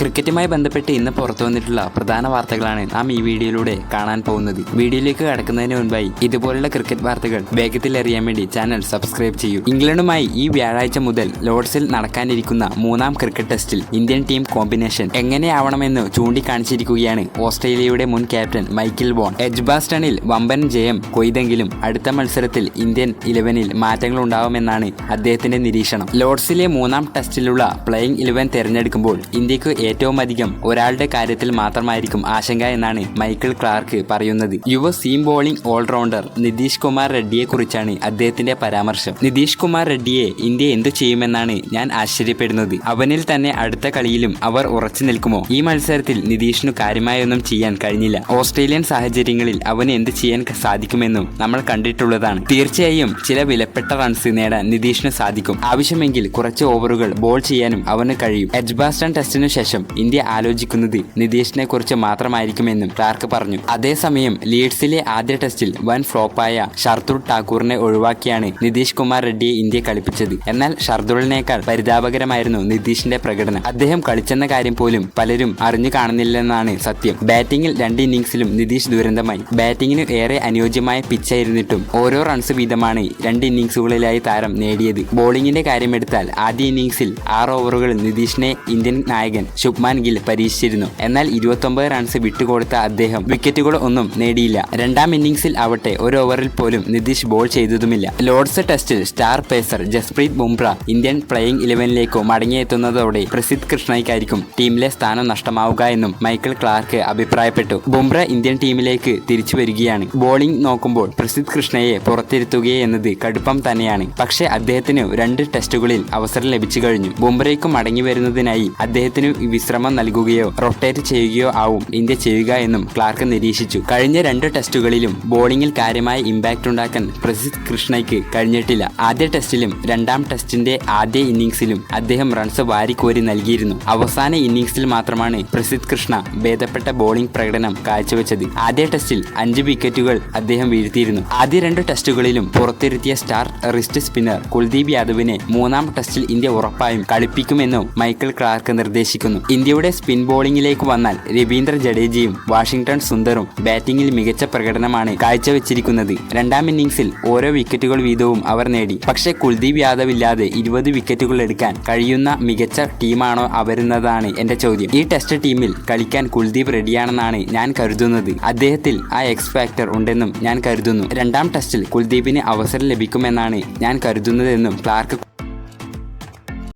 ക്രിക്കറ്റുമായി ബന്ധപ്പെട്ട് ഇന്ന് പുറത്തു വന്നിട്ടുള്ള പ്രധാന വാർത്തകളാണ് നാം ഈ വീഡിയോയിലൂടെ കാണാൻ പോകുന്നത്. വീഡിയോയിലേക്ക് കടക്കുന്നതിന് മുൻപായി ഇതുപോലുള്ള ക്രിക്കറ്റ് വാർത്തകൾ വേഗത്തിൽ അറിയാൻ വേണ്ടി ചാനൽ സബ്സ്ക്രൈബ് ചെയ്യൂ. ഇംഗ്ലണ്ടുമായി ഈ വ്യാഴാഴ്ച മുതൽ ലോർഡ്സിൽ നടക്കാനിരിക്കുന്ന മൂന്നാം ക്രിക്കറ്റ് ടെസ്റ്റിൽ ഇന്ത്യൻ ടീം കോമ്പിനേഷൻ എങ്ങനെയാവണമെന്ന് ചൂണ്ടിക്കാണിച്ചിരിക്കുകയാണ് ഓസ്ട്രേലിയയുടെ മുൻ ക്യാപ്റ്റൻ മൈക്കിൾ വോൺ. എഡ്ജ്ബാസ്റ്റണിൽ വമ്പൻ ജയം കൊയ്തെങ്കിലും അടുത്ത മത്സരത്തിൽ ഇന്ത്യൻ ഇലവനിൽ മാറ്റങ്ങൾ ഉണ്ടാവുമെന്നാണ് അദ്ദേഹത്തിന്റെ നിരീക്ഷണം. ലോർഡ്സിലെ മൂന്നാം ടെസ്റ്റിലുള്ള പ്ലേയിങ് ഇലവൻ തെരഞ്ഞെടുക്കുമ്പോൾ ഇന്ത്യയ്ക്ക് ഏറ്റവും അധികം ഒരാളുടെ കാര്യത്തിൽ മാത്രമായിരിക്കും ആശങ്ക എന്നാണ് മൈക്കിൾ ക്ലാർക്ക് പറയുന്നത്. യുവ seam bowling allrounder Nitish Kumar റെഡ്ഡിയെ കുറിച്ചാണ് അദ്ദേഹത്തിന്റെ പരാമർശം. നിതീഷ് കുമാർ റെഡ്ഡിയെ ഇന്ത്യ എന്തു ചെയ്യുമെന്നാണ് ഞാൻ ആശ്ചര്യപ്പെടുന്നത്. അവനിൽ തന്നെ അടുത്ത കളിയിലും അവർ ഉറച്ചു നിൽക്കുമോ? ഈ മത്സരത്തിൽ നിതീഷിനു കാര്യമായൊന്നും ചെയ്യാൻ കഴിഞ്ഞില്ല. ഓസ്ട്രേലിയൻ സാഹചര്യങ്ങളിൽ അവന് എന്ത് ചെയ്യാൻ സാധിക്കുമെന്നും നമ്മൾ കണ്ടിട്ടുള്ളതാണ്. തീർച്ചയായും ചില വിലപ്പെട്ട റൺസ് നേടാൻ നിതീഷിന് സാധിക്കും. ആവശ്യമെങ്കിൽ കുറച്ച് ഓവറുകൾ ബോൾ ചെയ്യാനും അവന് കഴിയും. എജ്ബാസ്റ്റൺ ടെസ്റ്റിനു ശേഷം ഇന്ത്യ ആലോചിക്കുന്നത് നിതീഷിനെ കുറിച്ച് മാത്രമായിരിക്കുമെന്നും ക്ലാർക്ക് പറഞ്ഞു. അതേസമയം ലീഡ്സിലെ ആദ്യ ടെസ്റ്റിൽ വൻ ഫ്ലോപ്പായ ഷർദുൾ ഠാക്കൂറിനെ ഒഴിവാക്കിയാണ് നിതീഷ് കുമാർ റെഡ്ഡിയെ ഇന്ത്യ കളിപ്പിച്ചത്. എന്നാൽ ഷർദുളിനേക്കാൾ പരിതാപകരമായിരുന്നു നിതീഷിന്റെ പ്രകടനം. അദ്ദേഹം കളിച്ചെന്ന കാര്യം പോലും പലരും അറിഞ്ഞു കാണുന്നില്ലെന്നാണ് സത്യം. ബാറ്റിംഗിൽ രണ്ട് ഇന്നിംഗ്സിലും നിതീഷ് ദുരന്തമായി. ബാറ്റിംഗിന് ഏറെ അനുയോജ്യമായ പിച്ചായിരുന്നിട്ടും ഓരോ റൺസ് വീതമാണ് രണ്ട് ഇന്നിംഗ്സുകളിലായി താരം നേടിയത്. ബോളിംഗിന്റെ കാര്യമെടുത്താൽ ആദ്യ ഇന്നിംഗ്സിൽ ആറ് ഓവറുകളിൽ നിതീഷിനെ ഇന്ത്യൻ നായകൻ ശുഭ്മാൻ ഗിൽ പരീക്ഷിച്ചിരുന്നു. എന്നാൽ ഇരുപത്തൊമ്പത് റൺസ് വിട്ടുകൊടുത്ത അദ്ദേഹം വിക്കറ്റുകൾ ഒന്നും നേടിയില്ല. രണ്ടാം ഇന്നിംഗ്സിൽ ആവട്ടെ ഒരു ഓവറിൽ പോലും നിതീഷ് ബോൾ ചെയ്തതുമില്ല. ലോർഡ്സ് ടെസ്റ്റിൽ star pacer Jasprit Bumrah Indian playing ഇലവനിലേക്ക് മടങ്ങിയെത്തുന്നതോടെ പ്രസിദ്ധ് കൃഷ്ണയ്ക്കായിരിക്കും ടീമിലെ സ്ഥാനം നഷ്ടമാവുക എന്നും മൈക്കിൾ ക്ലാർക്ക് അഭിപ്രായപ്പെട്ടു. ബുംറ ഇന്ത്യൻ ടീമിലേക്ക് തിരിച്ചു വരികയാണ്. ബോളിംഗ് നോക്കുമ്പോൾ പ്രസിദ്ധ് കൃഷ്ണയെ പുറത്തിരുത്തുകയെന്നത് കടുപ്പം തന്നെയാണ്. പക്ഷേ അദ്ദേഹത്തിന് രണ്ട് ടെസ്റ്റുകളിൽ അവസരം ലഭിച്ചു കഴിഞ്ഞു. ബുംറയ്ക്ക് മടങ്ങി വരുന്നതിനായി അദ്ദേഹത്തിന് വിശ്രമം നൽകുകയോ റൊട്ടേറ്റ് ചെയ്യുകയോ ആവും ഇന്ത്യ ചെയ്യുക എന്നും ക്ലാർക്ക് നിരീക്ഷിച്ചു. കഴിഞ്ഞ രണ്ട് ടെസ്റ്റുകളിലും ബോളിംഗിൽ കാര്യമായ ഇമ്പാക്റ്റ് ഉണ്ടാക്കാൻ പ്രസിദ് കൃഷ്ണയ്ക്ക് കഴിഞ്ഞിട്ടില്ല. ആദ്യ ടെസ്റ്റിലും രണ്ടാം ടെസ്റ്റിന്റെ ആദ്യ ഇന്നിംഗ്സിലും അദ്ദേഹം റൺസ് വാരിക്കോരി നൽകിയിരുന്നു. അവസാന ഇന്നിംഗ്സിൽ മാത്രമാണ് പ്രസിദ്ധ് കൃഷ്ണ ഭേദപ്പെട്ട ബോളിംഗ് പ്രകടനം കാഴ്ചവെച്ചത്. ആദ്യ ടെസ്റ്റിൽ അഞ്ച് വിക്കറ്റുകൾ അദ്ദേഹം വീഴ്ത്തിയിരുന്നു. ആദ്യ രണ്ട് ടെസ്റ്റുകളിലും പുറത്തിരുത്തിയ സ്റ്റാർ റിസ്റ്റ് സ്പിന്നർ കുൽദീപ് യാദവിനെ മൂന്നാം ടെസ്റ്റിൽ ഇന്ത്യ ഉറപ്പായും കളിപ്പിക്കുമെന്നും മൈക്കിൾ ക്ലാർക്ക് നിർദ്ദേശിക്കുന്നു. ഇന്ത്യയുടെ സ്പിൻ ബോളിംഗിലേക്ക് വന്നാൽ രവീന്ദ്ര ജഡേജയും വാഷിംഗ്ടൺ സുന്ദറും ബാറ്റിംഗിൽ മികച്ച പ്രകടനമാണ് കാഴ്ചവെച്ചിരിക്കുന്നത്. രണ്ടാം ഇന്നിംഗ്സിൽ ഓരോ വിക്കറ്റുകൾ വീതവും അവർ നേടി. പക്ഷേ കുൽദീപ് യാദവ് ഇല്ലാതെ ഇരുപത് വിക്കറ്റുകൾ എടുക്കാൻ കഴിയുന്ന മികച്ച ടീമാണോ അവരുന്നതാണ് എന്റെ ചോദ്യം. ഈ ടെസ്റ്റ് ടീമിൽ കളിക്കാൻ കുൽദീപ് റെഡിയാണെന്നാണ് ഞാൻ കരുതുന്നത്. അദ്ദേഹത്തിൽ ആ എക്സ് ഫാക്ടർ ഉണ്ടെന്നും ഞാൻ കരുതുന്നു. രണ്ടാം ടെസ്റ്റിൽ കുൽദീപിന് അവസരം ലഭിക്കുമെന്നാണ് ഞാൻ കരുതുന്നതെന്നും ക്ലാർക്ക്